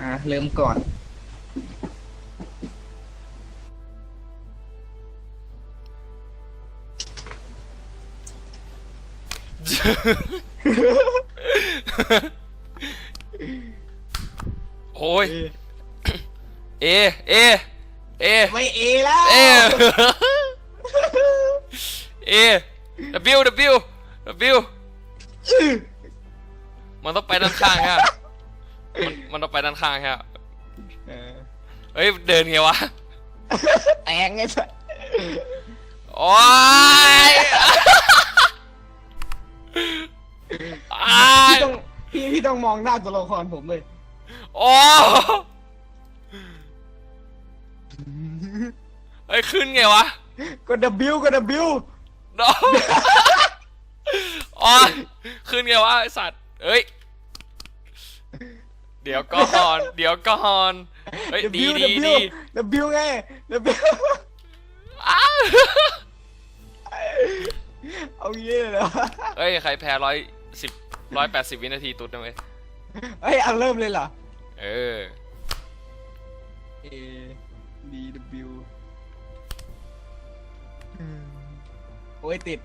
อะเริ่มก่อน โอ้ย เอ เอ เอ ไม่เอแล้ว เอ เอ W W W มันต้องไปด้านข้างฮะ มันมันต้องไปด้านข้างฮะเออเฮ้ยเดินไงวะแตงไงสัสโอ้ยอ้าพี่ยต้องพี่พี่ต้องมองหน้าตัวละครผมเลย โอ้เฮ้ยขึ้นไงวะก็ W ก็ W โน้อ๋อขึ้นไงวะไอสัตว์เฮ้ย เดี๋ยวก่อน เดี๋ยวก่อน เฮ้ย ดี W ดีดี W W ไง W อ้าวเอาเงี้ยเลยเหรอเฮ้ย ใครแพ้ร้อยสิบร้อยแปดสิบวินาทีตุ๊ดนะเว้ยเฮ้ยเอาเริ่มเลยเหรอ เออ A D W อืมโอ้ยติด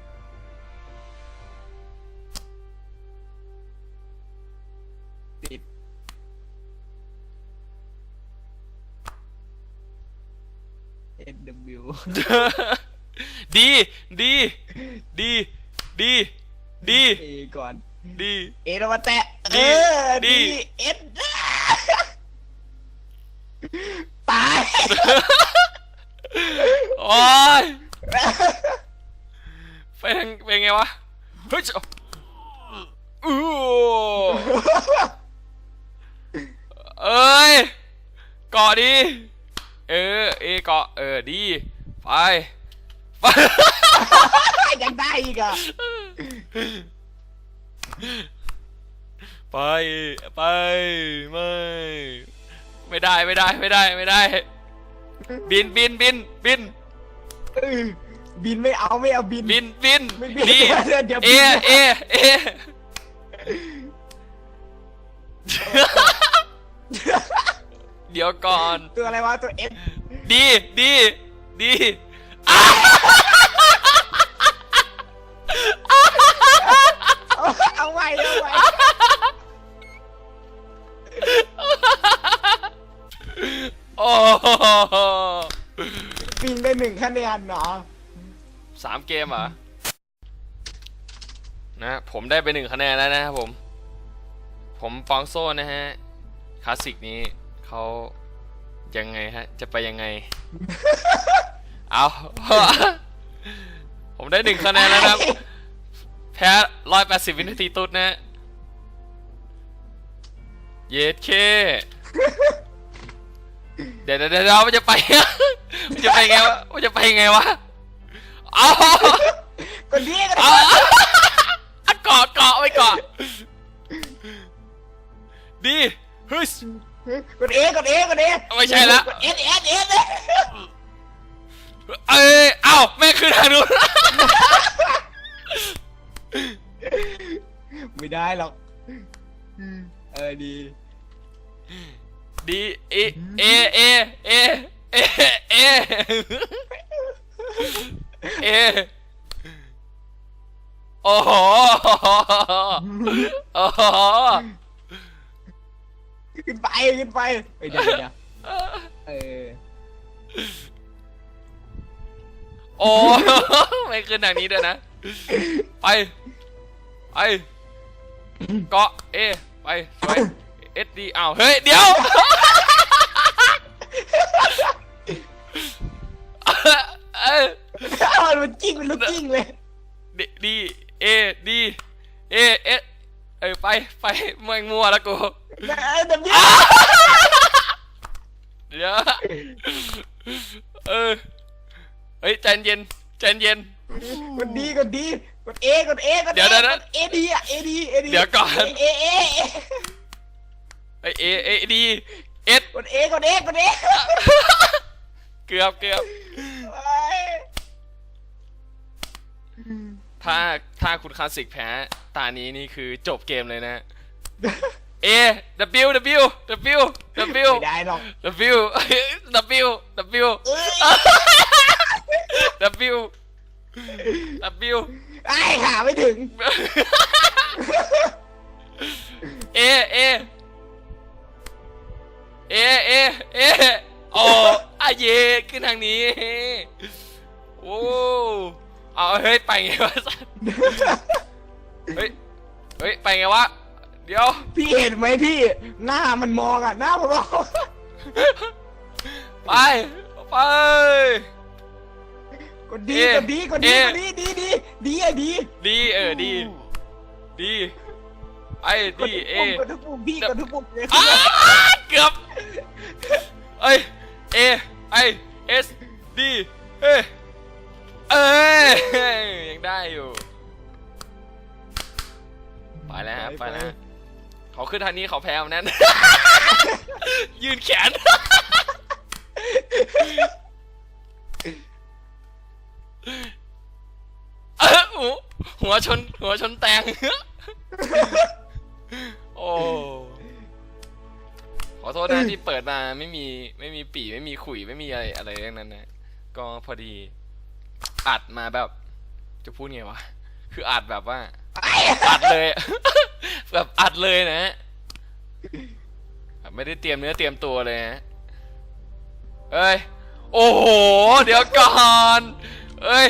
S W ดี ดี ดี ดี ดี A ก่อน ดี เอแล้วมาแตะดีเออดี ดีเอสตายโอ้ยเป็นเป็นไงวะเฮ้ยเจ้าอู้เอ้ยเกาะดี เออ เอเกาะ เออ ดี ไป ไป ยังได้อีกอะไป ไป ไม่ ไม่ได้ ไม่ได้ ไม่ได้ ไม่ได้ บิน บิน บิน บินเออบินไม่เอาไม่เอาบิน บิน บินไม่บินดีเดี๋ยวเอบินเอ เอ เดี๋ยวก่อน ตัวอะไรวะ ตัวเอสดีดีดีเอาไว้เอาไว้โอ้โหบินได้หนึ่งคะแนนเหรอสามเกมเหรอนะผมได้ไปหนึ่งคะแนนแล้วนะครับผม ผมฟองโซ่นะฮะ คลาสสิกนี้ เขายังไงฮะ จะไปยังไง เอาผมได้หนึ่งคะแนนแล้วนะครับ แพ้ร้อยแปดสิบวินาทีตุ๊ดนะฮะเย็ดเค เดี๋ยวเดี๋ยวเดี๋ยวมันจะไปมันจะไปไงวะมันจะไปไงวะ เอาก็ดีก็เอาดีเอาเกาะเกาะไว้เกาะดีเฮ้ย กดเอกดเอกดเอไม่ใช่ละ กดเอสเอสเอสเอ้ยเอ้าแม่งคือทางนู้น ไม่ได้หรอกเออดี ดีเอเอเอเอเอเอเอโอ้โหโอ้โห ขึ้นไปขึ้นไปเฮ้ยเดี๋ยวเดี๋ยวเออโอ้ ไม่ขึ้นทางนี้ด้วยนะ ไป ไป เกาะ เอ ไปสวยเอสดีอ้าว เฮ้ย เดี๋ยว เอ้ยเอามันจิ้งเป็นลูกจิ้งเลยดีดี เอ ดี เอ เอส เอ้ยไปไปแม่งมัวแล้วกูเออเดี๋ยวนี้เดี๋ยวเออเฮ้ยใจเย็นใจเย็นกดดีกดดีกดเอกดเอกดเดี๋ยวเดี๋ยวเดี๋ยวเอดีอะเอดีเอดีเดี๋ยวก่อนเอเอเอไอเอเอดีเอสกดเอกดเอกดเอเกือบเกือบเอ้ย ถ้าถ้าคุณคลาสสิกแพ้ตานี้นี่คือจบเกมเลยนะ A W W W W ไม่ได้หรอก W W W เอ้ย W W ไอ้หาไม่ถึง A A A A A โอ้อาเยขึ้นทางนี้ โอ้ เอาเฮ้ยไปไงวะสัสเฮ้ยเฮ้ยไปไงวะเดี๋ยวพี่เห็นไหมพี่ หน้ามันมองอะ หน้ามันมองไปไป กดดีเอ๊ะกดดีกดดีเอ๊ะ กดดีดีดีดีไอ้ดีดีเออดี ดีไอ้กดดีทุกเอ ปุ่มกดทุกปุ่มพี่กดทุกปุ่มเลยอ้าเกือบเอ้ย A I S D เอ้ย เอ้ยยังได้อยู่ ไปแล้วฮะไปแล้วฮะเขาขึ้นทางนี้เขาแพ้วันนั้นยืนแขน เออหัวหัวชนหัวชนแตง โอ้ ขอโทษนะที่เปิดมาไม่มีไม่มีปีไม่มีขุยไม่มีอะไรอะไรเรื่องนั้นนะ ก็พอดี อัดมาแบบ จะพูดไงวะ คืออัดแบบว่า อัดเลย แบบอัดเลยนะฮะแบบไม่ได้เตรียมเนื้อเตรียมตัวเลยนะเอ้ย โอ้โห เดี๋ยวก่อนเอ้ย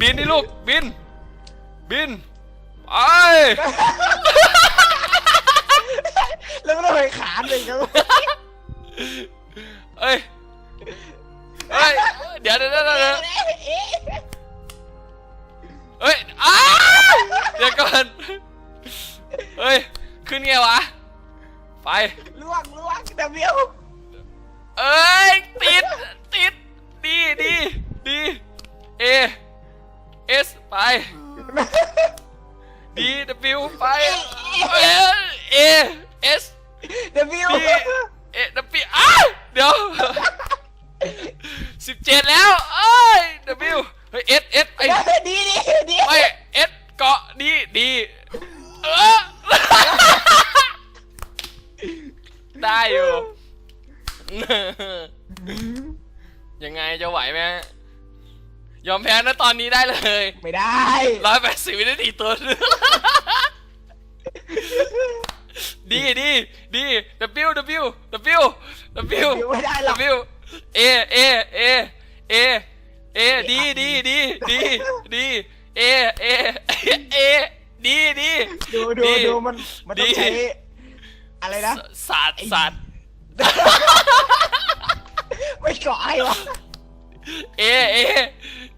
บินนี่ลูก บิน บินไปแล้วมันเลยขาเลยครับเอ้ย เอ้ยเดี๋ยวเดี๋ยวเดี๋ยวเดี๋ยวเอ้ยอ้าเดี๋ยวก่อนเฮ้ยขึ้นไงวะไปล่วงล่วงเดวิลเอ้ยติดติดดีดีดี A S ไป D W ไปเอ้ย A S เดวิล D A W อ้าวเดี๋ยว สิบเจ็ดแล้วเอ้ย W เฮ้ย S S ไอดีดีดีไม่ S เกาะดีดีเออได้อยู่ ยังไงจะไหวไหมยอมแพ้นะตอนนี้ได้เลยไม่ได้ร้อยแปดสิบวินาทีตัวดีดีดี W W W W ไม่ได้หรอก W A A A A A ดีดีดีดีดี A A A ดีดีดูดูดูมันมันต้องใช้อะไรนะศาสตร์ศาสตร์ไม่เกาะให้วะ เอ เอ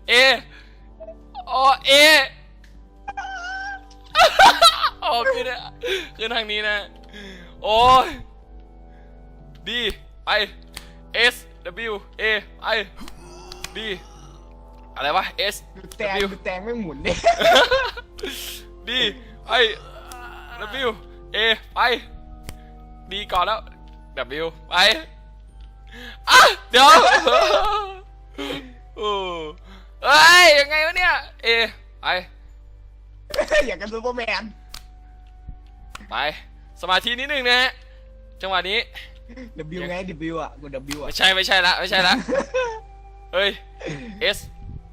เอโอเอโอ้ขึ้นนะขึ้นทางนี้นะ โอ้ยดี ไป S W A ไปดีอะไรวะ S แตง W แตงไม่หมุนเนี่ยดีไป W A ไปดีก่อนแล้ว W ไปอะเดี๋ยวโอ้เอ้ยยังไงวะเนี่ยเอไปอยากกับซูเปอร์แมนไปสมาธินิดนึงนะฮะจังหวะนี้ W ไง W อะกด W อะไม่ใช่ไม่ใช่ละไม่ใช่ละเฮ้ย S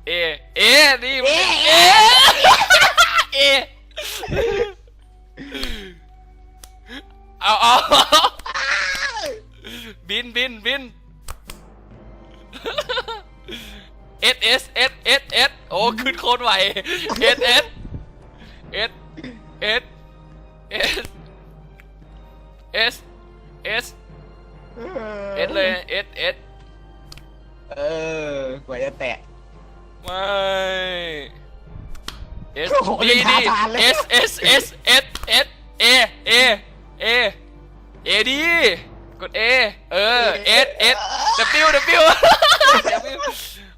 A A ดีเอเอเอเอาเอาบินบินบิน S S S S S โอ้ขึ้นโคตรไว S S S S S S S เอสเลยเอสเอสเออกว่าจะแตะไม่เอสดีดีเอสเอสเอสเอสเอสเอเอเอเอดีกดเอเออเอสเอสเดิวเดิว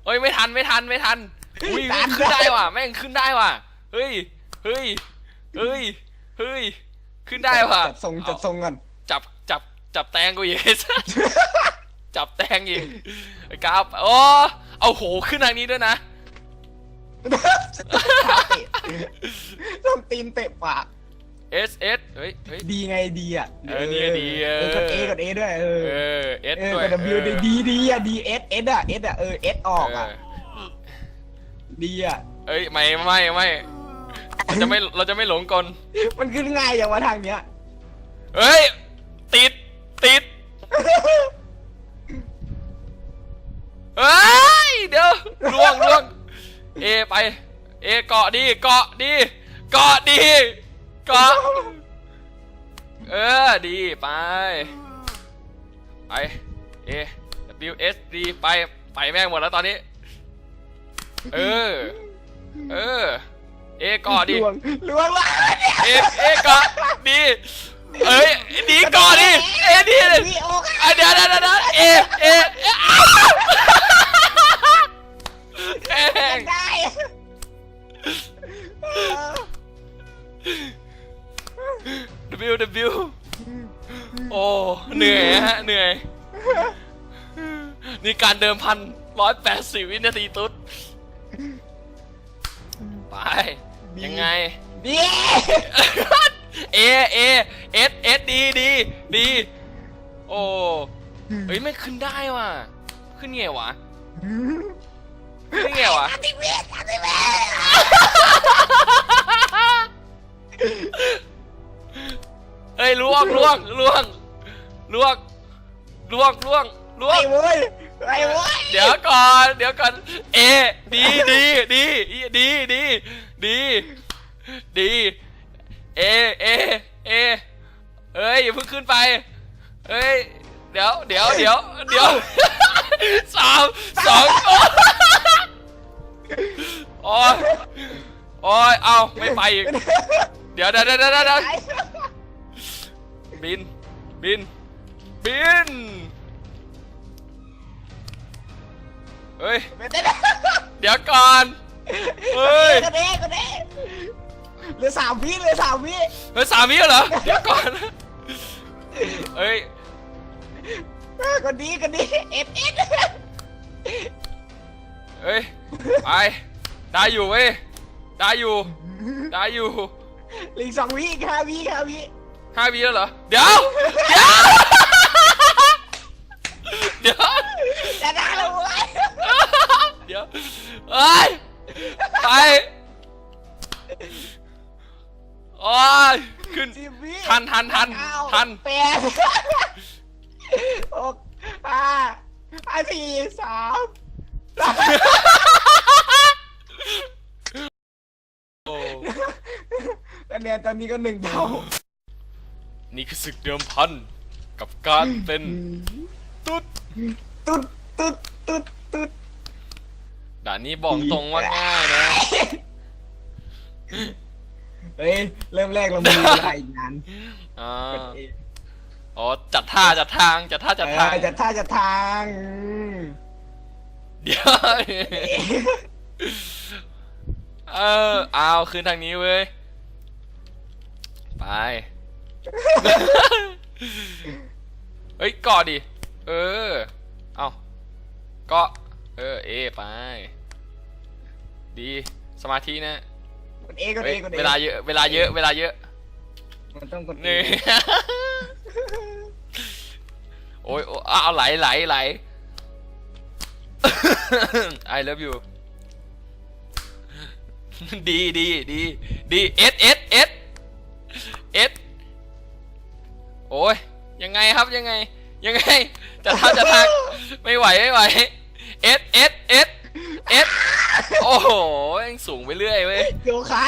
โอ้ยไม่ทันไม่ทันไม่ทันอุ้ยขึ้นได้ว่ะแม่งขึ้นได้ว่ะเฮ้ยเฮ้ยเฮ้ยเฮ้ยขึ้นได้ว่ะจับทรงจับทรงกันจับ จับจับแตงกูอีกจับแตงอีกไอ้กราฟโอ้เอาโหขึ้นทางนี้ด้วยนะขาเตะต้องตีนเตะปาก S S เฮ้ยเฮ้ยดีไงดีอะเออนี่ไงดีเออเออกดเอกดเอด้วยเออเออ S เออด้วยกด W ด้วยดีดีอะดีเอสเอสอะเอสอะเออเอสออกอะเออดีอะเอ้ยไม่ไม่ไม่เราจะไม่เราจะไม่หลงกลมันขึ้นง่ายอย่างว่าทางเนี้ยเฮ้ย เอไป เอเกาะดีเกาะดีเกาะดีเกาะเออดีไปไป A W S D ไป ไปแม่งหมดแล้วตอนนี้ เออ เออ เอเกาะดีลวงลวงละเอเอเกาะดีเอ้ยดีเกาะดีเอดีเลยดีออกอะเดี๋ยวเดี๋ยวเดี๋ยวเอเอเออ้าวแม่ งได้ W W โอ้เหนื่อยฮะเหนื่อย นี่การเดิมพันร้อยแปดสิบวินาทีตุ๊ดไป ยังไง ดี เอ เอ เอสเอสดีดีดี โอ้เฮ้ยไม่ขึ้นได้ว่ะ ขึ้นไงวะขึ้ นไงวะติเวทติเวทเฮ้ยล่วงล่วงล่วงล่วงล่วงล่วงล่วไอ้งเว้ยไอ้เว้ยเดี๋ยวก่อน เดี๋ยวก่อน เอ ดีดีดีดีดีดีดี เอ เอ เอ เอ้ยอย่าเพิ่งขึ้นไป เอ้ย เดี๋ยว เดี๋ยว เดี๋ยว เดี๋ยว สามสอง โอ้ยโอ้ยเอาไม่ไปอีก เดี๋ยวเดี๋ยวเดี๋ยวเดี๋ยวเดี๋ยวบิน บิน บิน เฮ้ย ไม่ได้เดี๋ยวก่อน เฮ้ยกระเด้กระเด้เหลือสามวิเหลือสามวิเฮ้ยสามีเหรอ เดี๋ยวก่อน เฮ้ยคนนี้คนนี้เอ็ดเอ็ด เฮ้ย ไป ได้อยู่เว้ย ได้อยู่ ได้อยู่เหลืออกสองวิอีกห้าวิห้าวิห้าวีแล้วเหรอเดี๋ยวเดี๋ยว เดี๋ยว จะได้แล้วเว้ยเดี๋ยว เอ้ย ไปโอ้ยขึ้น สิบวิทันทันทันเก้าทัน แปดหกห้าห้าสี่สาม โอ้คะแนนตอนนี้ก็หนึ่งเท่านี่คือศึกเดิมพันกับการเป็นตุ๊ดตุ๊ดตุ๊ดตุ๊ดตุ๊ดด่านนี้บอกตรงว่าง่ายนะเฮ้ยเริ่มแรกเรามีเวลาอีกนานอ่าเอออ๋อจัดท่าจัดทางจัดท่าจัดทางจะท่าจะทางอืมเดี๋ยว เออเอาคืนทางนี้เว้ย ไป เฮ้ยเกาะดิ เออ เอาเกาะ เออ เอไป ดี สมาธินะ กดเอกดเฮ้เอยกดเอเวลาเยอะ เวลาเยอะ เวลาเยอะ มันต้องกดเอนี่โอ้ยโอ้อ้าวไหลไหลไหล I love you ดีดีดีดีเอสเอสเอสเอสโอ้ยยังไงครับยังไง ยังไง จะทำจะทางไม่ไหวไม่ไหวเอสเอสเอสเอสโอ้โหยังสูงไปเรื่อยเว้ยโยคะ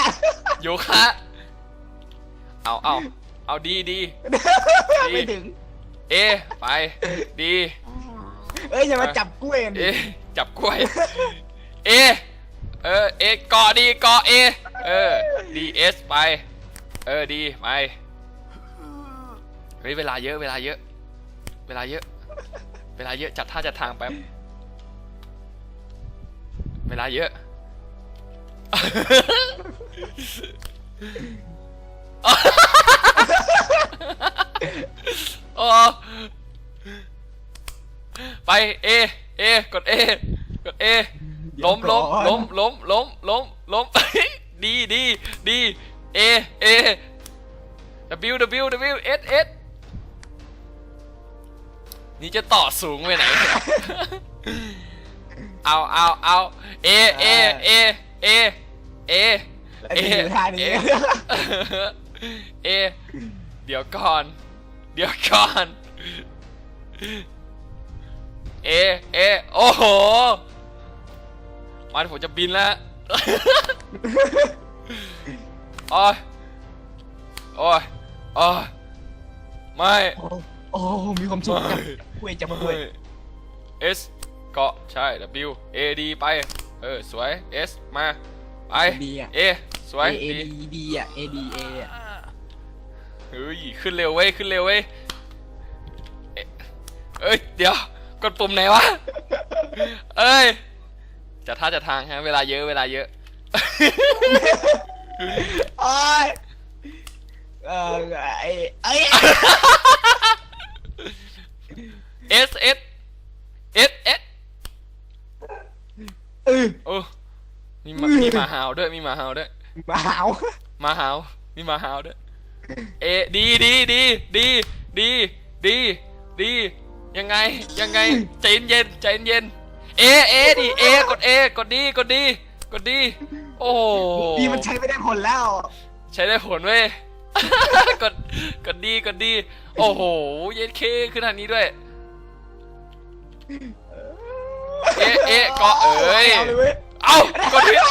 โยคะเอาเอาเอาดีดีไม่ถึง เอ ไป ดี เอ้ยอย่ามาจับกล้วยกันเอดิจับกล้วย เอ เออเอเกาะดีเกาะเอเออดีเอสไป เออดีไปเฮ้ยเวลาเยอะเวลาเยอะ เวลาเยอะ เวลาเยอะจัดท่าจัดทางแป๊บเวลาเยอะโอ้ไปเอเอกดเอกดเอ ล้มล้มล้มล้มล้มล้มล้มดีดีดีเอเอ W W W S S นี่จะต่อสูงไปไหน เอาเอาเอา A A A A A ไอ้ที่อยู่ท่านี้เอ เดี๋ยวก่อน เดี๋ยวก่อน เอ เอ โอ้โห มันผมจะบินแล้วโอ้ยโอ้ยโอ้ยไม่โอ้โอ้มีความสุขจับกล้วยจับกล้วยเอสเกาะใช่ W A D ไป เออ สวย S มาไป D อะ A สวย A A D D D อะ A D A อะเฮ้ย ขึ้นเร็วเว้ย ขึ้นเร็วเว้ย เอ๊ะเอ้ย เดี๋ยว กดปุ่มไหนวะ เอ้ย จะท่าจะทางฮะ เวลาเยอะเวลาเยอะ โอ้ยเออไอ้ไอ้ S S S S เออโอ้มีหมามีหมาหาวด้วยมีหมาหาวด้วยมาหาวหมาหาวมีหมาหาวด้วยเอดีดีดีดีดีดีดียังไงยังไงใจเย็นใจเย็น เอเอดิเอกดเอกดดีกดดีกดดีโอ้โหดีมันใช้ไม่ได้ผลแล้ว ใช้ได้ผลเว้ยกดกดดีกดดี โอ้โหเย็นเคขึ้นทางนี้ด้วย เอ๊ะเอ๊ะเกาะเอ๋ยาเลยเว้ยเอากดผิด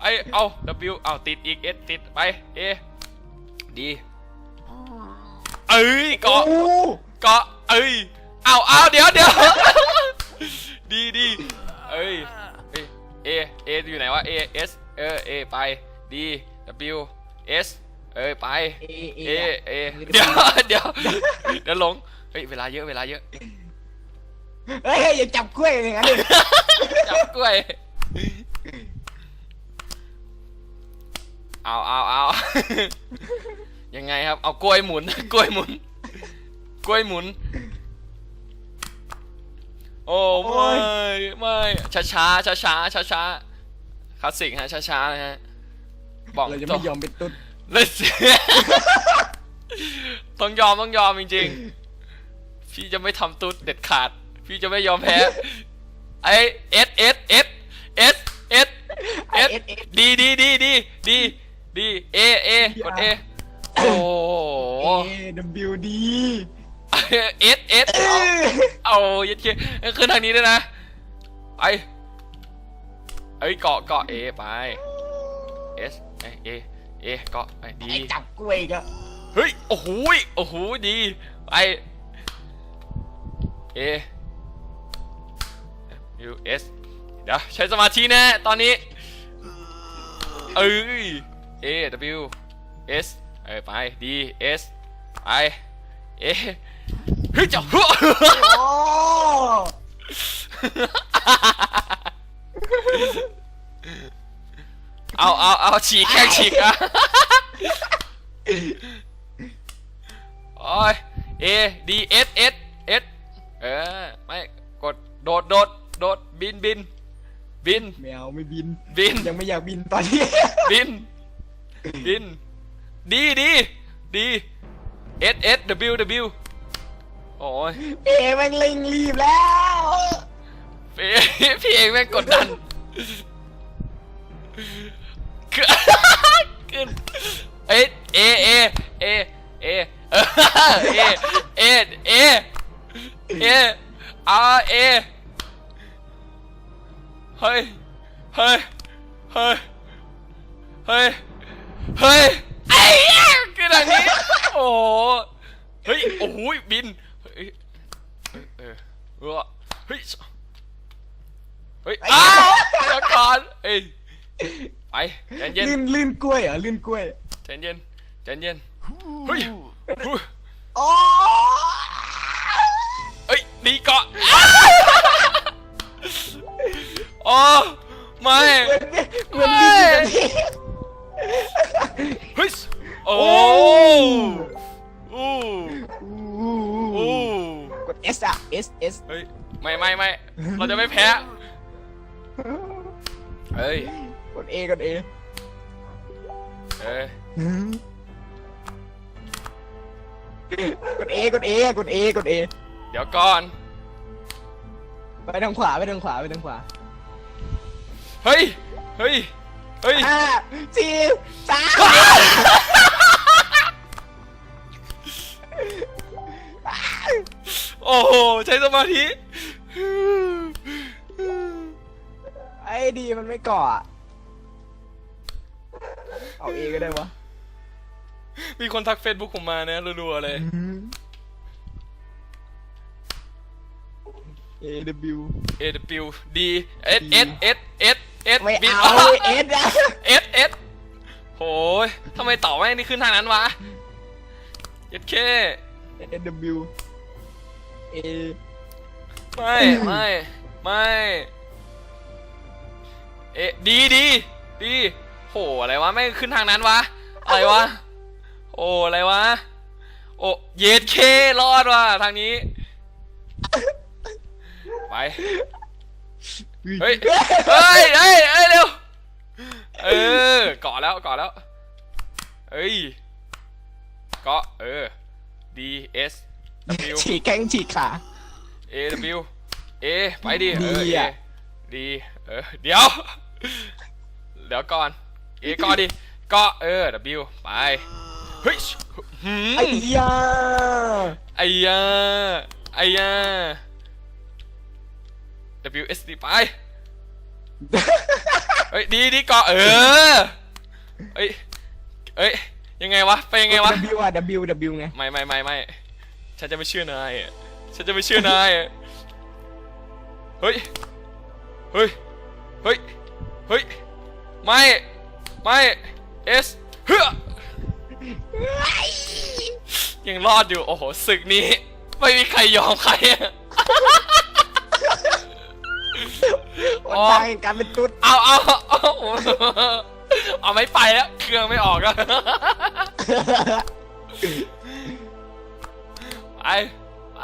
ไอเอา W เอาติดอีก S ติดไป A ดีเอ้ยเกาะโอ้เกาะเอ้ย เอาเอาเดี๋ยวเดี๋ยวดีดีเอ้ยเอ้ย A A อยู่ไหนวะ A S เออ A ไป D W S เอ้ยไปเอเอ A A เดี๋ยวเดี๋ยวเดี๋ยวหลงเฮ้ยเวลาเยอะเวลาเยอะเฮ้ยอย่าจับกล้วยอย่างนั้นดิจับกล้วยเอาเอาเอายังไงครับเอากล้วยหมุนกล้วยหมุนกล้วยหมุน โอ้ไม่ไม่ช้าช้าช้าช้าช้าช้าๆคลาสสิกฮะช้าช้าๆนะฮะบอกเราจะตรไม่งยอมเป็นตุ๊ดเลยเสียต้องยอมต้องยอมจริงๆ พี่จะไม่ทำตุ๊ดเด็ดขาด พี่จะไม่ยอมแพ้ไอเอสเอสเอสเอสเอสเอสดีดีดีดีดีดีเอเอกดเอโอ้เอ W D เอสเอสเอาเอายัดเคขึ้นทางนี้ด้วยนะไปเอ้ยเกาะเกาะเอไปเอสเอเอเอเกาะไปดีไอ้จับกล้วยก็เฮ้ยโอ้โหยโอ้โหดีไป A U S เดี๋ยวใช้สมาธิแน่ตอนนี้เอ้ย A W S เออไป D S ไป A เฮ้ยเจ้าโอ้เอาเอาเอาฉีกแข้งฉีกอะโอ้ย A D S S S เออไม่กดโดดโดดโดดบินบิน บิน แมวไม่บิน บิน ยังไม่อยากบินตอนนี้ บิน บิน ดีดีดี S S W W โอ้ยเอแม่งเร่งรีบแล้วพี่พี่เองแม่งกดดันขึ้นขึ้นเอ้ยเอเอเอเอเอเอเอเอเออาเอเฮ้ยเฮ้ยเฮ้ยเฮ้ยเฮ้ยไอ้เหี้ยคือทางนี้โอ้โหเฮ้ยโอ้โหบินเฮ้ยเออ เออเฮ้ยเฮ้ยอ้าวเดี๋ยวก่อนเอ้ยไปใจเย็นลื่นลื่นกล้วยเหรอลื่นกล้วยใจเย็นใจเย็นเฮ้ยเฮ้ยโอ้เฮ้ยดีเกาะโอ้ไม่เหมือนเหมือนบินอยู่กับที่เฮ้ยโอ้โอ้โอ้อู้โอ้ กด S อะ S S เฮ้ยไม่ไม่ไม่เราจะไม่แพ้ เฮ้ยกด A กด A เอ้ยกดเอกดเอกดเอกดเอเดี๋ยวก่อน ไปทางขวาไปทางขวาไปทางขวาเฮ้ย เฮ้ย เฮ้ยห้าสี่สาม โอ้โหใช้สมาธิไอ้ดีมันไม่เกาะอะเอาเอก็ได้วะมีคนทักเฟซบุ๊กผมมานะรัวๆเลยเอ W A W D S S S S S ไม่ B เอาเอสอะ S S โหยทำไมต่อแม่งนี่ขึ้นทางนั้นวะยัดเค เอ W A ไม่ไม่ไม่เอ๊ะดีดีดีโหอะไรวะไม่ขึ้นทางนั้นวะอะไรวะโอ้อะไรวะโอ้เยดเครอดว่ะทางนี้ไปเฮ้ยเฮ้ยเฮ้ยเฮ้ยเร็วเออเกาะแล้วเกาะแล้วเอ้ยเกาะเออ D S W ฉีกแข้งฉีกขา A W A ไปดิเออ D A อะ D เออ เดี๋ยว เดี๋ยวก่อน A ก่อนดิเกาะเออ W ไป เฮ้ยหืมไอ้ยาไอ้ยาไอ้ยา W S D ไป เฮ้ย ดีดีเกาะเออ เฮ้ย เฮ้ย ยังไงวะ ไปยังไงวะ W อะ W W ไง ไม่ไม่ไม่ไม่ ฉันจะไม่เชื่อนายอะฉันจะไม่เชื่อนายอะเฮ้ย เฮ้ย เฮ้ย เฮ้ย ไม่ ไม่ เอสเฮ้อยังรอดอยู่ โอ้โห ศึกนี้ ไม่มีใครยอมใครอะวันตายการเป็นตุ๊ดเอาเอาเอาเอาไม่ไปแล้ว เครื่องไม่ออกแล้ว ไปไป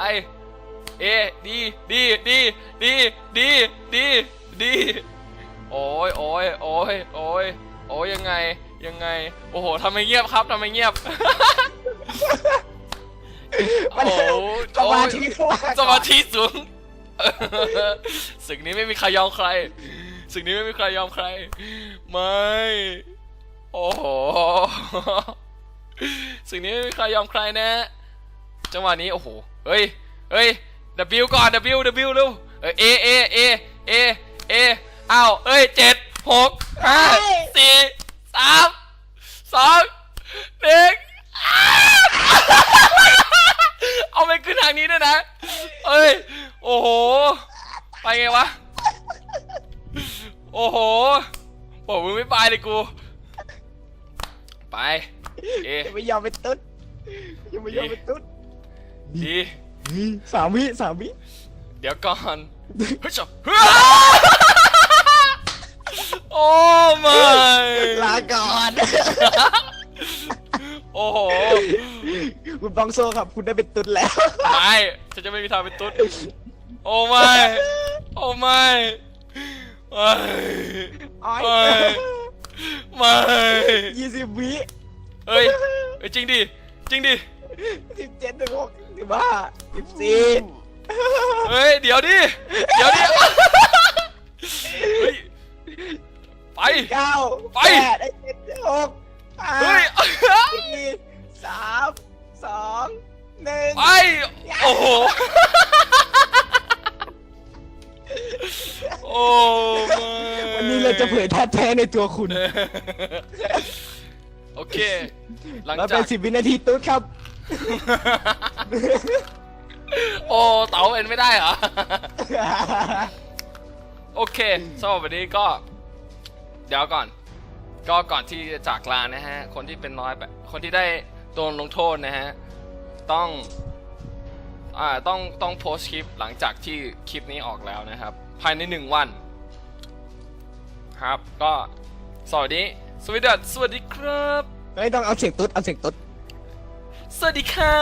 เอดีดีดีดีดีดีดีโอ้ยโอ้ยโอ้ยโอ้ยโอ้ยยังไงยังไง โอ้โหทำไมเงียบครับทำไมเงียบโอ้โหสมาธิเข้ามาสมาธิสูงศึกนี้ไม่มีใครยอมใครศึกนี้ไม่มีใครยอมใคร ไม่ โอ้โหศึกนี้ไม่มีใครยอมใครนะ จังหวะนี้โอ้โหเฮ้ยเฮ้ย W ก่อน W W เร็วเออ A A A A A อ้าวเอ้ยเจ็ดหกห้าสี่สามสองหนึ่งเอาไปขึ้นทางนี้ด้วยนะเอ้ย โอ้โห ไปไงวะ โอ้โหบอกมึงไม่ไปเลยกู ไป เอยังไม่ยอมเป็นตุ๊ดยังไม่ยอมเป็นตุ๊ด ดีสามวิสามวิเดี๋ยวก่อนเฮ้ยจบโอ้ไม่ลาก่อนโอ้โหคุณบองโซครับ คุณได้เป็นตุ๊ดแล้วไม่ฉันจะไม่มีทางเป็นตุ๊ดโอ้ไม่โอ้ไม่ไม่อ้อยไม่ไม่ยี่สิบวิเฮ้ยเฮ้ยจริงดิจริงดิสิบเจ็ดสิบหก สิบห้าสิบสี่เฮ้ย เดี๋ยวดิ เดี๋ยวดิเฮ้ยไป เก้าไป แปดไอ้เจ็ดหกห้าเฮ้ย สี่สามสองหนึ่งไป โอ้โห โอ้ไม่วันนี้เราจะเผยท่าแท้ในตัวคุณโอเค หลังเราจาเป็กนสิบวินาทีตุ๊ดครับ โอ้เต๋าเป็นไม่ได้เหรอ โอเคสำหรับวันนี้ก็ เดี๋ยวก่อน ก็ก่อนที่จะจากลานะฮะ คนที่เป็นน้อยแบบคนที่ได้โดนลงโทษนะฮะ ต้องอ่าต้องต้องโพสต์คลิปหลังจากที่คลิปนี้ออกแล้วนะครับ ภายในหนึ่งวัน ครับ ก็สวัสดีสวัสดีครับสวัสดีครับไม่ต้องเอาเสียงตุ๊ดเอาเสียงตุ๊ด สวัสดีค่ะ